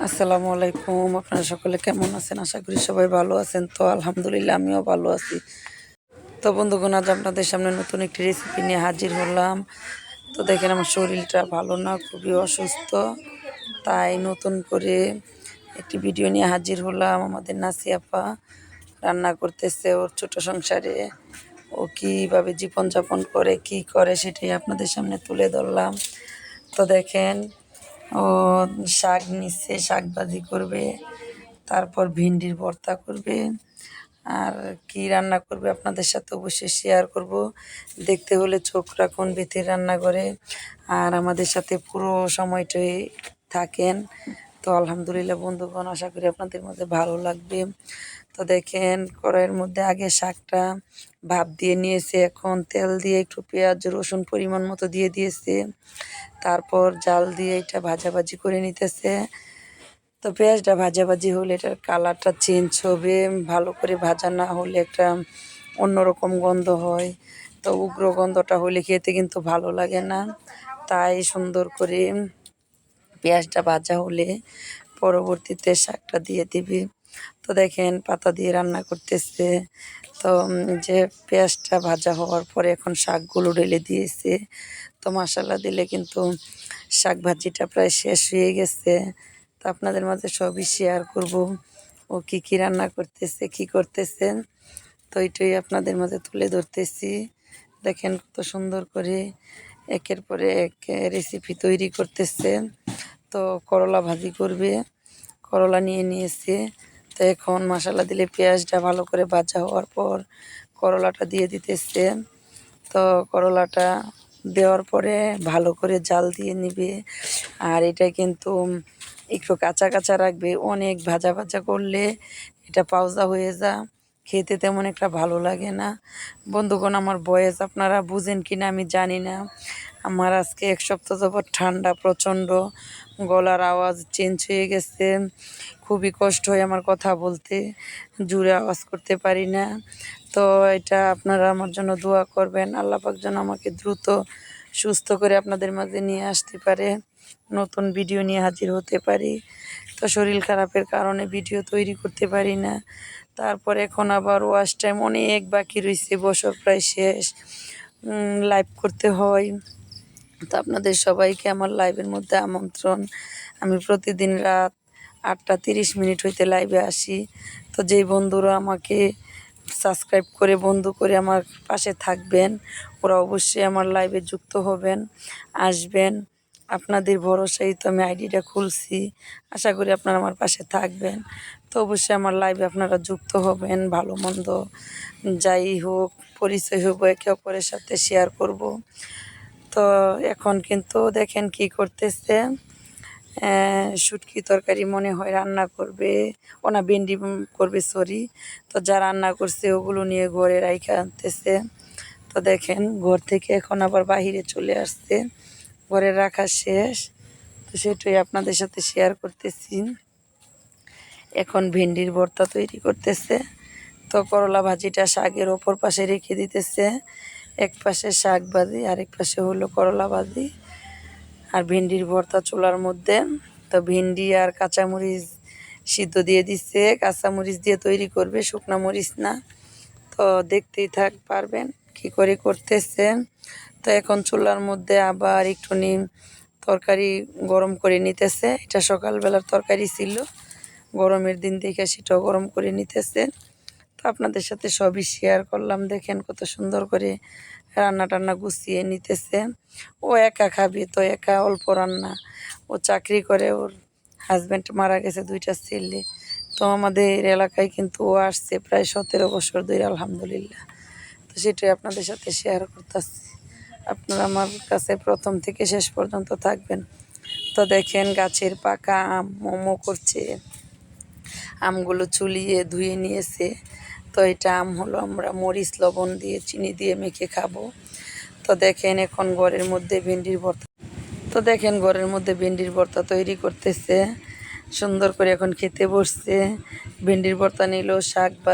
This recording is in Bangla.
আসসালামু আলাইকুম। আপনারা সকলে কেমন আছেন? আশা করি সবাই ভালো আছেন। তো আলহামদুলিল্লাহ, আমিও ভালো আছি। তো বন্ধুগণ, আজ আপনাদের সামনে নতুন একটি রেসিপি নিয়ে হাজির হলাম। তো দেখেন, আমার শরীরটা ভালো না, খুবই অসুস্থ। তাই নতুন করে একটি ভিডিও নিয়ে হাজির হলাম। আমাদের নাসি আপা রান্না করতেছে ওর ছোট সংসারে। ও কীভাবে জীবনযাপন করে, কি করে, সেটাই আপনাদের সামনে তুলে ধরলাম। তো দেখেন ও শাক নিচ্ছে শাক ভাজি করবে, তারপর ভিন্ডির ভর্তা করবে। আর কি রান্না করবে আপনাদের সাথে অবশ্যই শেয়ার করব। দেখতে হলে চোখ রাখুন বেতের রান্না করে আর আমাদের সাথে পুরো সময়টাই থাকেন। তো আলহামদুলিল্লাহ, বন্ধুগণ, আশা করি আপনাদের মধ্যে ভালো লাগবে। তো দেখেন, কড়াইয়ের মধ্যে আগে শাকটা ভাপ দিয়ে নিয়েছে, এখন তেল দিয়ে একটু পেঁয়াজ, রসুন পরিমাণ মতো দিয়ে দিয়েছে। তারপর জাল দিয়ে এটা ভাজাভাজি করে নিতেছে। তো পেঁয়াজটা ভাজাভাজি হলে এটার কালারটা চেঞ্জ হবে, ভালো করে ভাজা না হলে একটা অন্যরকম গন্ধ হয়। তো উগ্র গন্ধটা হলে খেতে কিন্তু ভালো লাগে না। তাই সুন্দর করে পেঁয়াজটা ভাজা হলে পরবর্তীতে শাকটা দিয়ে দিবি। তো দেখেন পাতা দিয়ে রান্না করতেছে। তো যে পেঁয়াজটা ভাজা হওয়ার পরে এখন শাকগুলো ঢেলে দিয়েছে। তো মশালা দিলে কিন্তু শাক ভাজিটা প্রায় শেষ হয়ে গেছে। তো আপনাদের মাঝে সবই শেয়ার করব। ও কি কি রান্না করতেছে, কি করতেছে তো এটাই আপনাদের মাঝে তুলে ধরতেছি। দেখেন কত সুন্দর করে একের পরে এক রেসিপি তৈরি করতেছে তো করলা ভাজি করবে। করলা নিয়ে নিয়েছে। তো এখন মশলা দিলে পেঁয়াজটা ভালো করে ভাজা হওয়ার পর করলাটা দিয়ে দিতেছে। তো করলাটা দেওয়ার পরে ভালো করে জাল দিয়ে নিবে। আর এটা কিন্তু একটু কাঁচা কাঁচা রাখবে। অনেক ভাজা ভাজা করলে এটা পাউজা হয়ে যা। খেতে তেমন একটা ভালো লাগে না। বন্ধুগণ, আমার বয়স আপনারা বুঝেন কি না আমি জানি না। আমার আজকে এক সপ্তাহ যাবৎ ঠান্ডা প্রচণ্ড। গলার আওয়াজ চেঞ্জ হয়ে গেছে। খুবই কষ্ট হয় আমার কথা বলতে। জুড়ে আওয়াজ করতে পারি না। তো এটা আপনারা আমার জন্য দোয়া করবেন। আল্লাহ পাক যেন আমাকে দ্রুত সুস্থ করে আপনাদের মাঝে নিয়ে আসতে পারে। নতুন ভিডিও নিয়ে হাজির হতে পারি। তো শরীর খারাপের কারণে ভিডিও তৈরি করতে পারি না। তারপর এখন আবার ওয়াশ টাইম অনেক বাকি রয়েছে বছর প্রায় শেষ। লাইভ করতে হয়। তো আপনাদের সবাইকে আমার লাইভের মধ্যে আমন্ত্রণ। আমি প্রতিদিন রাত আটটা তিরিশ মিনিট হইতে লাইভে আসি। তো যেই বন্ধুরা আমাকে সাবস্ক্রাইব করে, বন্ধু করে আমার পাশে থাকবেন, ওরা অবশ্যই আমার লাইভে যুক্ত হবেন, আসবেন। আপনাদের ভরসাই তো আমি আইডিটা খুলছি। আশা করি আপনারা আমার পাশে থাকবেন। তো অবশ্যই আমার লাইভে আপনারা যুক্ত হবেন, ভালো মন্দ যাই হোক, পরিচয় হব একে অপরের সাথে শেয়ার করব। তো এখন কিন্তু দেখেন কি করতেছে। শুটকি তরকারি মনে হয় রান্না করবে। ওনা ভেন্ডি করবে সরি তো যা রান্না করছে ওগুলো নিয়ে ঘরে রাইখা আনতেছে। তো দেখেন ঘর থেকে এখন আবার বাহিরে চলে আসছে। ঘরে রাখা শেষ। তো সেটাই আপনাদের সাথে শেয়ার করতেছি। এখন ভেন্ডির ভর্তা তৈরি করতেছে। তো করলা ভাজিটা শাকের ওপর পাশে রেখে দিতেছে। এক পাশে শাক ভাজি আরেক পাশে হলো করলা ভাজি আর ভেন্ডির ভর্তা চুলার মধ্যে। তো ভেন্ডি আর কাঁচামরিচ সিদ্ধ দিয়ে দিচ্ছে। কাঁচামরিচ দিয়ে তৈরি করবে, শুকনো মরিচ না। তো দেখতেই থাক, পারবেন কি করে করতেছে। তো এখন চুলার মধ্যে আবার একটু নিম তরকারি গরম করে নিতেছে। এটা সকালবেলার তরকারি ছিল, গরমের দিন দেখে সেটাও গরম করে নিতেছে। তো আপনাদের সাথে সবই শেয়ার করলাম। দেখেন কত সুন্দর করে রান্না টান্না গুছিয়ে নিতেছে। ও একা খাবি, তো একা অল্প রান্না। ও চাকরি করে, ওর হাজব্যান্ড মারা গেছে, দুইটা ছেলে। তো আমাদের এলাকায় কিন্তু ও আসছে প্রায় সতেরো বছর ধরে, আলহামদুলিল্লাহ। তো সেটাই আপনাদের সাথে শেয়ার করতেছি। আপনারা আমার কাছে প্রথম থেকে শেষ পর্যন্ত থাকবেন। তো দেখেন গাছের পাকা আম, মোমো করছে। আমগুলো চুলিয়ে ধুয়ে নিয়েছে। তো এটা আম হলো, আমরা মরিচ, লবণ দিয়ে, চিনি দিয়ে মেখে খাব। তো দেখেন এখন ঘরের মধ্যে ভেন্ডির ভর্তা। তো দেখেন ঘরের মধ্যে ভেন্ডির ভর্তা তৈরি করতেছে। সুন্দর করে এখন খেতে বসছে। ভেন্ডির ভর্তা নিল, শাক বা